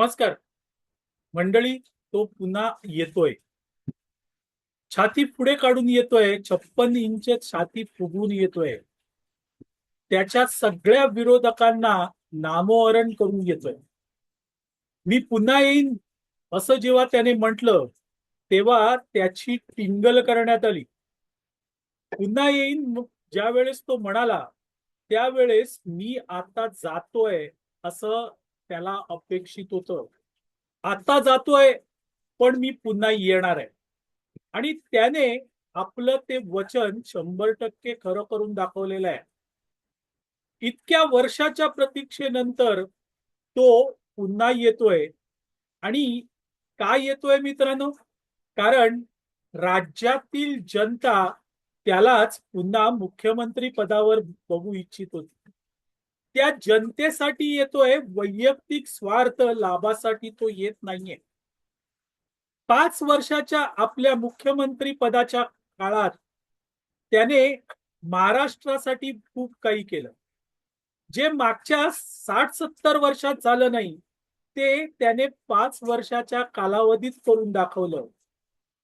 नमस्कार. मंडळी तो पुन्हा येतोय. छाती पुढे काढून येतोय छप्पन इंच छाती फुगून येतोय. त्याच्या सगळ्या विरोधकांना नामोहरण करून येतोय मी पुन्हा येईन असं जेव्हा त्याने म्हटलं तेव्हा त्याची टिंगल करण्यात आली. पुन्हा येईन ज्या वेळेस तो म्हणाला त्यावेळेस मी आता जातोय असं त्याला अपेक्षित होतं. आता जातोय पण मी पुन्हा येणार आहे. आणि त्याने आपलं ते वचन शंभर टक्के खरं करून दाखवलेलं आहे. इतक्या वर्षाच्या प्रतीक्षेनंतर तो पुन्हा येतोय. आणि काय येतोय मित्रांनो? कारण राज्यातील जनता त्यालाच पुन्हा मुख्यमंत्री पदावर बघू इच्छित होती. त्या जनतेसाठी येतोय वैयक्तिक स्वार्थ लाभासाठी तो येत नाहीये. पाच वर्षाच्या आपल्या मुख्यमंत्री पदाच्या काळात त्याने महाराष्ट्रासाठी खूप काही केलं. जे मागच्या साठ सत्तर वर्षात झालं नाही ते त्याने पाच वर्षाच्या कालावधीत करून दाखवलं.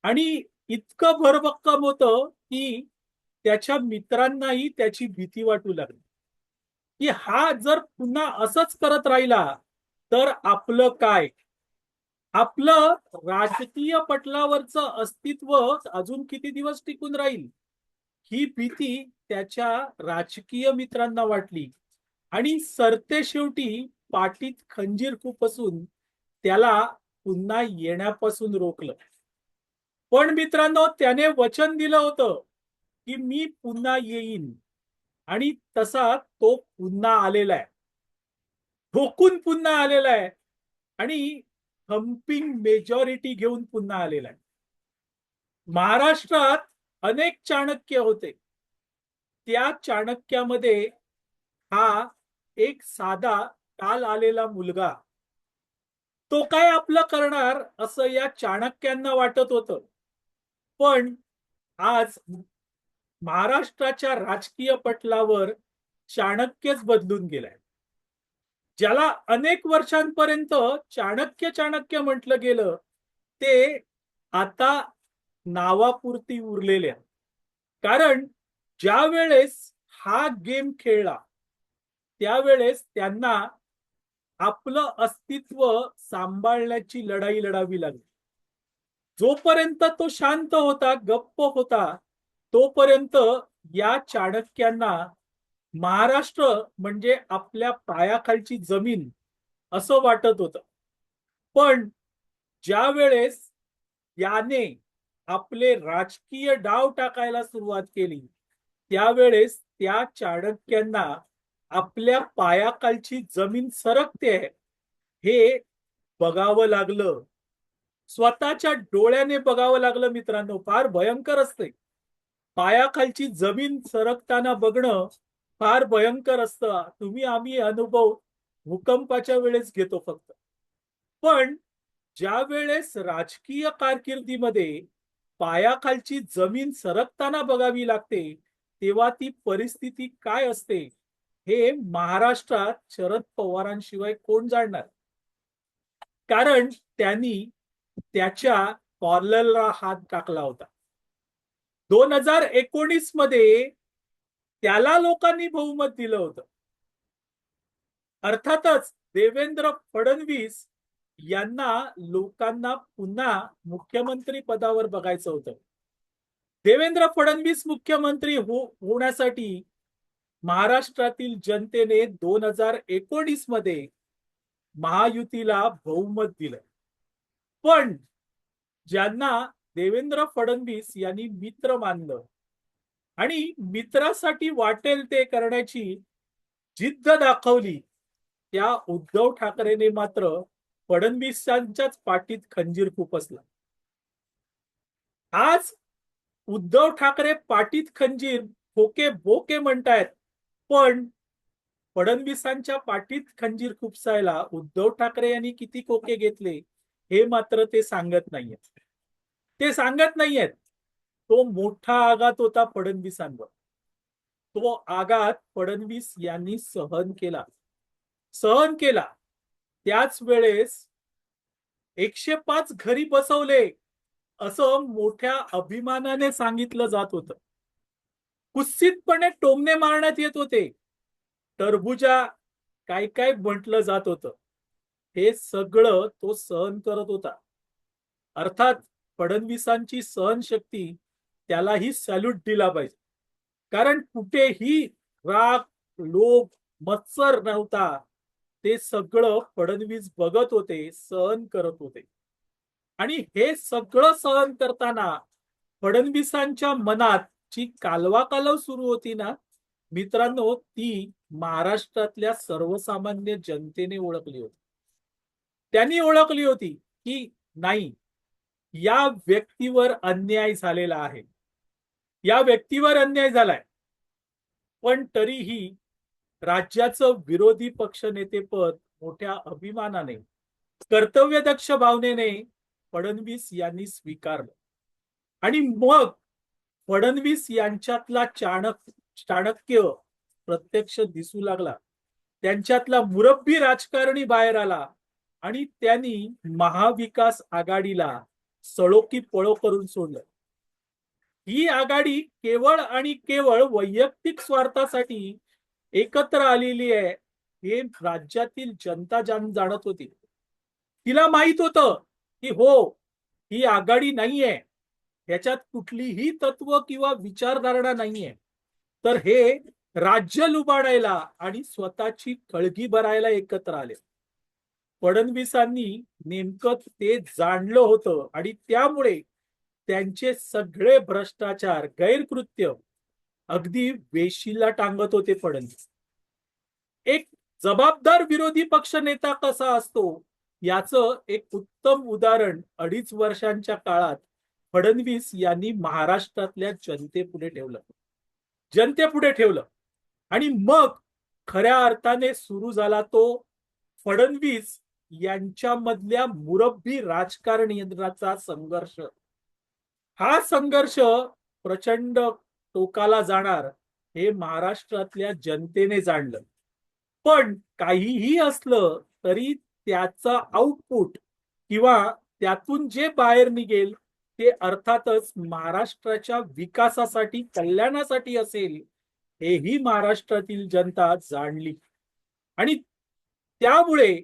आणि इतकं भरभक्कम होतं की त्याच्या मित्रांनाही त्याची भीती वाटू लागली. की हा जर पुन्हा असंच करत राहिला तर आपलं काय? आपलं राजकीय पटलावरचं अस्तित्व अजून किती दिवस टिकून राहील? ही भीती त्याच्या राजकीय मित्रांना वाटली. आणि सरते शेवटी पाठीत खंजीर खूप असून त्याला पुन्हा येण्यापासून रोखलं. पण मित्रांनो त्याने वचन दिलं होतं की मी पुन्हा येईन. आणि तसा तो पुन्हा आलेला आहे. ठोकून पुन्हा आलेला आहे. आणि हम्पिंग मेजॉरिटी घेऊन पुन्हा आलेला आहे. महाराष्ट्रात अनेक चाणक्य होते. त्या चाणक्यामध्ये हा एक साधा काल आलेला मुलगा. तो काय आपलं करणार असं या चाणक्यांना वाटत होतं. पण आज महाराष्ट्राच्या राजकीय पटलावर चाणक्यच बदलून गेलाय. ज्याला अनेक वर्षांपर्यंत चाणक्य चाणक्य म्हटलं गेलं ते आता नावापुरती उरलेल्या कारण ज्या वेळेस हा गेम खेळला त्यावेळेस त्यांना आपलं अस्तित्व सांभाळण्याची लढाई लढावी लागली. जोपर्यंत तो शांत होता गप्प होता तोपर्यंत या चाणक्यांना महाराष्ट्र म्हणजे आपल्या पायाखालची जमीन असं वाटत होतं. पण ज्या वेळेस याने आपले राजकीय डाव टाकायला सुरुवात केली त्यावेळेस त्या चाणक्यांना आपल्या पायाखालची जमीन सरकते हे बघावं लागलं. स्वतःच्या डोळ्याने बघावं लागलं मित्रांनो फार भयंकर असते. पायाखालची जमीन सरकताना बघणं फार भयंकर असतं. तुम्ही आम्ही अनुभव भूकंपाच्या वेळेस घेतो फक्त. पण ज्या वेळेस राजकीय कारकिर्दीमध्ये पायाखालची जमीन सरकताना बघावी लागते तेव्हा ती परिस्थिती काय असते हे महाराष्ट्रात शरद पवारांशिवाय कोण जाणणार? कारण त्यांनी त्याच्या कॉर्लरला हात टाकला होता. दोन हजार एकोणीसमध्ये त्याला लोकांनी बहुमत दिलं होतं. अर्थातच देवेंद्र फडणवीस यांना लोकांना पुन्हा मुख्यमंत्री पदावर बघायचं होतं. देवेंद्र फडणवीस मुख्यमंत्री हो होण्यासाठी महाराष्ट्रातील जनतेने दोन हजार एकोणीसमध्ये महायुतीला बहुमत दिलं. पण ज्यांना देवेंद्र फडणवीस यांनी मित्र मानलं. आणि मित्रासाठी वाटेल ते करण्याची जिद्द दाखवली. त्या उद्धव ठाकरेने मात्र फडणवीसांच्याच पाठीत खंजीर खुपसला आज उद्धव ठाकरे पाठीत खंजीर खोके बोके म्हणतायत. पण फडणवीसांच्या पाठीत खंजीर खुपसायला उद्धव ठाकरे यांनी किती खोके घेतले हे मात्र ते सांगत नाहीये ते सांगत नाहीयेत. तो मोठा आघात होता फडणवीसांवर. तो आघात फडणवीस यांनी सहन केला. सहन केला. त्याच वेळेस एकशे पाच घरी बसवले असं मोठ्या अभिमानाने सांगितलं जात होतं. कुस्सितपणे टोमणे मारण्यात येत होते. टरबुजा काय काय म्हटलं जात होतं. हे सगळं तो सहन करत होता. अर्थात फडणवीसांची सहनशक्ती त्यालाही सॅल्यूट दिला पाहिजे. कारण कुठेही राग लोभ मत्सर नव्हता. ते सगळं फडणवीस बघत होते सहन करत होते. आणि हे सगळं सहन करताना फडणवीसांच्या मनात जी कालवा कालव सुरू होती ना मित्रांनो ती महाराष्ट्रातल्या सर्वसामान्य जनतेने ओळखली होती. त्यांनी ओळखली होती की नाही या व्यक्तीवर अन्याय झालेला आहे. या व्यक्तीवर अन्याय झालाय. पण तरीही राज्याचं विरोधी पक्ष नेतेपद मोठ्या अभिमानाने कर्तव्यदक्ष भावनेने फडणवीस यांनी स्वीकारलं. आणि मग फडणवीस यांच्यातला चाणक चाणक्य प्रत्यक्ष दिसू लागला. त्यांच्यातला मुरब्बी राजकारणी बाहेर आला आणि त्यांनी महाविकास आघाडीला सळो की पळो करून सोडलं. ही आघाडी केवळ आणि केवळ वैयक्तिक स्वार्थासाठी एकत्र आलेली आहे हे राज्यातील जनता जाण जाणत होती. तिला माहीत होतं की हो ही आघाडी नाहीये. ह्याच्यात कुठलीही तत्व किंवा विचारधारणा नाहीये. तर हे राज्य लुबाडायला आणि स्वतःची कळगी भरायला एकत्र आले. फडणवीसांनी नेमकं ते जाणलं होतं आणि त्यामुळे त्यांचे सगळे भ्रष्टाचार गैरकृत्य अगदी वेशीला टांगत होते फडणवीस. एक जबाबदार विरोधी पक्ष नेता कसा असतो याचं एक उत्तम उदाहरण अडीच वर्षांच्या काळात फडणवीस यांनी महाराष्ट्रातल्या जनतेपुढे ठेवलं. जनतेपुढे ठेवलं. आणि मग खऱ्या अर्थाने सुरू झाला तो फडणवीस यांच्यामधल्या मुरब्बी राजकारणाचा संघर्ष. हा संघर्ष प्रचंड टोकाला जाणार हे महाराष्ट्रातल्या जनतेने जाणलं. पण काहीही असलं तरी त्याचा आउटपुट किंवा त्यातून जे बाहेर निघेल ते अर्थातच महाराष्ट्राच्या विकासासाठी कल्याणासाठी असेल हेही महाराष्ट्रातील जनता जाणली. आणि त्यामुळे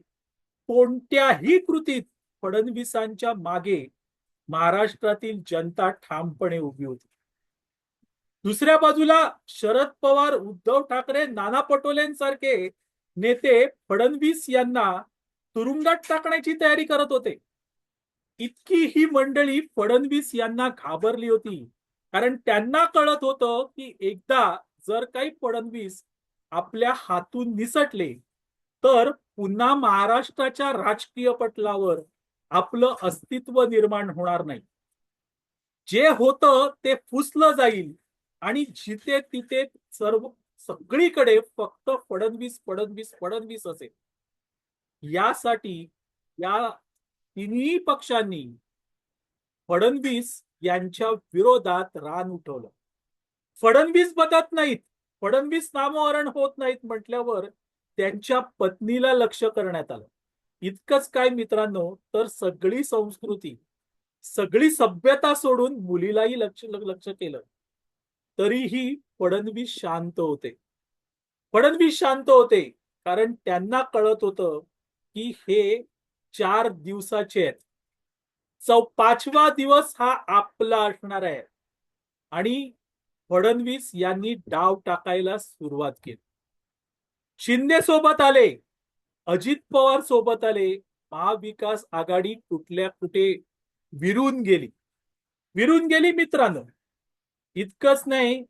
कोणत्याही कृतीत फडणवीसांच्या मागे महाराष्ट्रातील जनता ठामपणे उभी होती. दुसऱ्या बाजूला शरद पवार उद्धव ठाकरे नाना पटोलेंसारखे नेते फडणवीस यांना तुरुंगात टाकण्याची तयारी करत होते. इतकी ही मंडळी फडणवीस यांना घाबरली होती. कारण त्यांना कळत होतं की एकदा जर काही फडणवीस आपल्या हातून निसटले तर पुन्हा महाराष्ट्राच्या राजकीय पटलावर आपलं अस्तित्व निर्माण होणार नाही. जे होतं ते फुसलं जाईल आणि जिथे तिथे सर्व सगळीकडे फक्त फडणवीस फडणवीस फडणवीस असेल. यासाठी या तिन्ही पक्षांनी फडणवीस यांच्या विरोधात रान उठवलं. फडणवीस बघत नाहीत. फडणवीस नामोहरण होत नाहीत म्हटल्यावर त्यांच्या पत्नीला लक्ष करण्यात आलं. इतकंच काय मित्रांनो तर सगळी संस्कृती सगळी सभ्यता सोडून मुलीलाही लक्ष लक्ष केलं. तरीही फडणवीस शांत होते. फडणवीस शांत होते कारण त्यांना कळत होतं की हे चार दिवसाचे आहेत. चौ पाचवा दिवस हा आपला असणार आहे. आणि फडणवीस यांनी डाव टाकायला सुरुवात केली. शिंदे सोबत आले अजित पवार सोबत आले महाविकास आघाडी कुठल्या कुठे विरून गेली? विरून गेली मित्रांनो. इतकंच नाही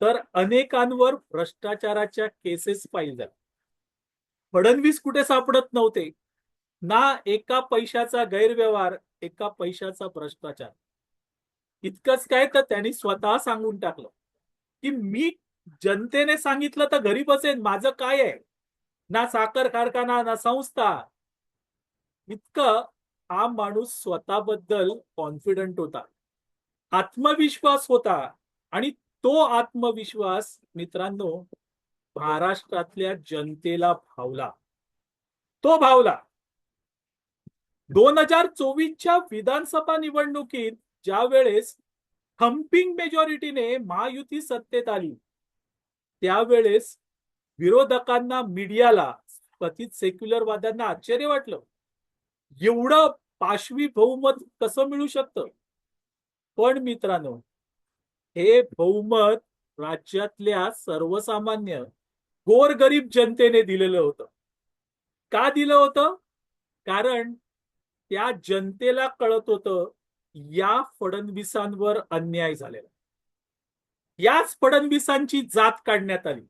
तर अनेकांवर भ्रष्टाचाराच्या केसेस पाहिल्या फडणवीस कुठे सापडत नव्हते? ना एका पैशाचा गैरव्यवहार एका पैशाचा भ्रष्टाचार. इतकंच काय तर त्यांनी स्वतः सांगून टाकलं की मी जनतेने सांगितलं तर घरी बसेन माझं काय आहे? ना साखर कारखाना ना संस्था. इतकं हा माणूस स्वतःबद्दल कॉन्फिडंट होता. आत्मविश्वास होता. आणि तो आत्मविश्वास मित्रांनो महाराष्ट्रातल्या जनतेला भावला. तो भावला. दोन हजार चोवीसच्या विधानसभा निवडणुकीत ज्या वेळेस थम्पिंग मेजॉरिटीने महायुती सत्तेत आली त्यावेळेस विरोधकांना मीडियाला कथित सेक्युलरवाद्यांना आश्चर्य वाटलं. एवढं पाशवी बहुमत कसं मिळू शकतं? पण मित्रांनो हे बहुमत राज्यातल्या सर्वसामान्य गोरगरीब जनतेने दिलेलं होतं. का दिलं होतं? कारण त्या जनतेला कळत होतं या फडणवीसांवर अन्याय झालेला. याच फडणवीसांची जात काढण्यात आली.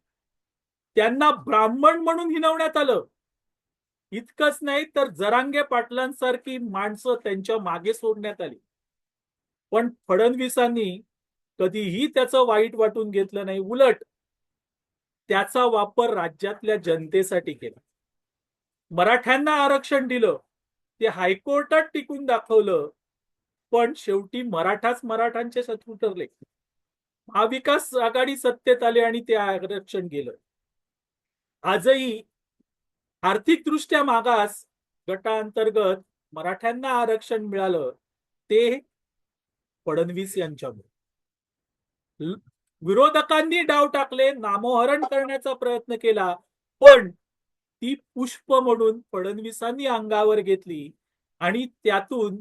त्यांना ब्राह्मण म्हणून हिनवण्यात आलं. इतकंच नाही तर जरांगे पाटलांसारखी माणसं त्यांच्या मागे सोडण्यात आली. पण फडणवीसांनी कधीही त्याचं वाईट वाटून घेतलं नाही उलट त्याचा वापर राज्यातल्या जनतेसाठी केला. मराठ्यांना आरक्षण दिलं ते हायकोर्टात टिकून दाखवलं पण शेवटी मराठाच मराठांचे शत्रू ठरले. महाविकास आघाडी सत्तेत आले आणि ते आरक्षण गेलं. आजही आर्थिकदृष्ट्या मागास गटाअंतर्गत मराठ्यांना आरक्षण मिळालं ते फडणवीस यांच्यामुळे. विरोधकांनी डाव टाकले नामोहरण करण्याचा प्रयत्न केला पण ती पुष्प म्हणून फडणवीसांनी अंगावर घेतली आणि त्यातून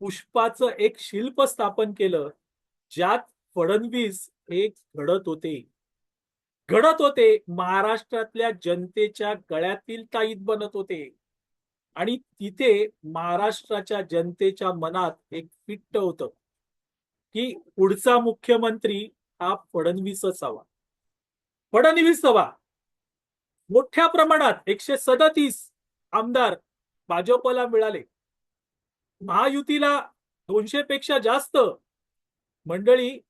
पुष्पाचं एक शिल्प स्थापन केलं ज्यात फडणवीस हे घडत होते. घडत होते. महाराष्ट्रातल्या जनतेच्या गळ्यातील ताईत बनत होते. आणि तिथे महाराष्ट्राच्या जनतेच्या मनात एक फिट्ट होत की पुढचा मुख्यमंत्री हा फडणवीसच हवा. फडणवीस हवा. मोठ्या प्रमाणात एकशे सदतीस आमदार भाजपला मिळाले. महायुतीला दोनशे पेक्षा जास्त मंडळी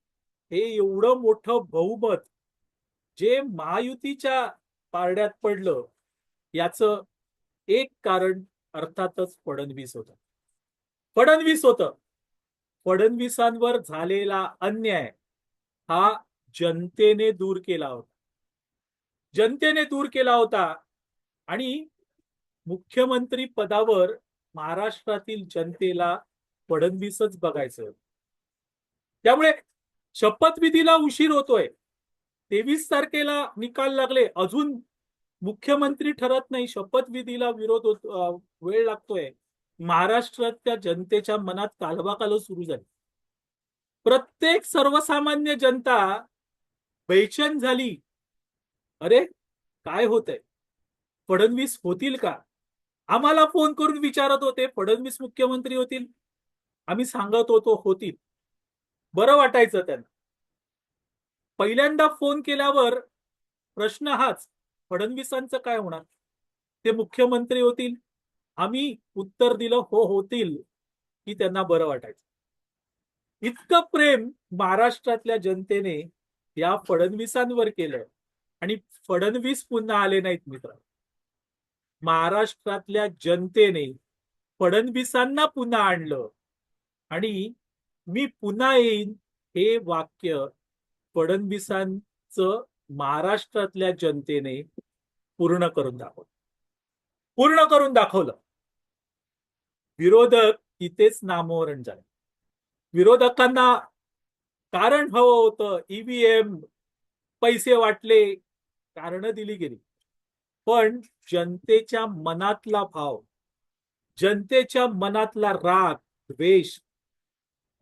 हे एवढं मोठं बहुमत जे महायुतीच्या पारड्यात पडलं याचं एक कारण अर्थातच फडणवीस होत. फडणवीस होतं. फडणवीसांवर झालेला अन्याय हा जनतेने दूर केला होता. जनतेने दूर केला होता आणि मुख्यमंत्री पदावर महाराष्ट्रातील जनतेला फडणवीसच बघायचं त्यामुळे शपथविधीला उशीर होतोय. तेवीस तारखेला निकाल लागले. अजून मुख्यमंत्री ठरत नाही. शपथविधीला विरोध होत वेळ लागतोय. महाराष्ट्रातल्या जनतेच्या मनात कालवाकाल सुरू झाली. प्रत्येक सर्वसामान्य जनता बैचन झाली. अरे काय होतंय? फडणवीस होतील का? आम्हाला फोन करून विचारत होते. फडणवीस मुख्यमंत्री होतील. आम्ही सांगत होतो होतील. बरं वाटायचं त्यांना. पहिल्यांदा फोन केल्यावर प्रश्न हाच फडणवीसांचं काय होणार? ते मुख्यमंत्री होतील आम्ही उत्तर दिलं हो होतील की त्यांना बरं वाटायचं. इतकं प्रेम महाराष्ट्रातल्या जनतेने या फडणवीसांवर केलं आणि फडणवीस पुन्हा आले नाहीत मित्र महाराष्ट्रातल्या जनतेने फडणवीसांना पुन्हा आणलं आणि मी पुन्हा येईन हे वाक्य फडणवीसांचं महाराष्ट्रातल्या जनतेने पूर्ण करून दाखवलं. पूर्ण करून दाखवलं. विरोधक इथेच नामोहरण झाले. विरोधकांना कारण हवं होतं ईव्हीएम पैसे वाटले कारण दिली गेली. पण जनतेच्या मनातला भाव जनतेच्या मनातला राग द्वेष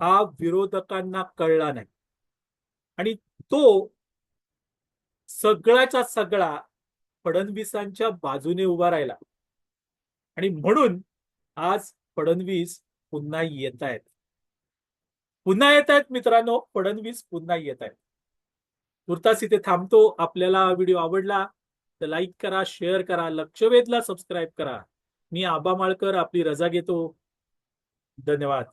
हा विरोधकांना कळला नाही. आणि तो सगळ्याचा सगळा फडणवीसांच्या बाजूने उभा राहिला. आणि म्हणून आज फडणवीस पुन्हा येत आहेत. पुन्हा येत आहेत मित्रांनो फडणवीस पुन्हा येत आहेत. तुर्तास इथे थांबतो. आपल्याला हा व्हिडिओ आवडला तर लाईक करा शेअर करा लक्षवेधला सबस्क्राईब करा. मी आबा माळकर आपली रजा घेतो. धन्यवाद.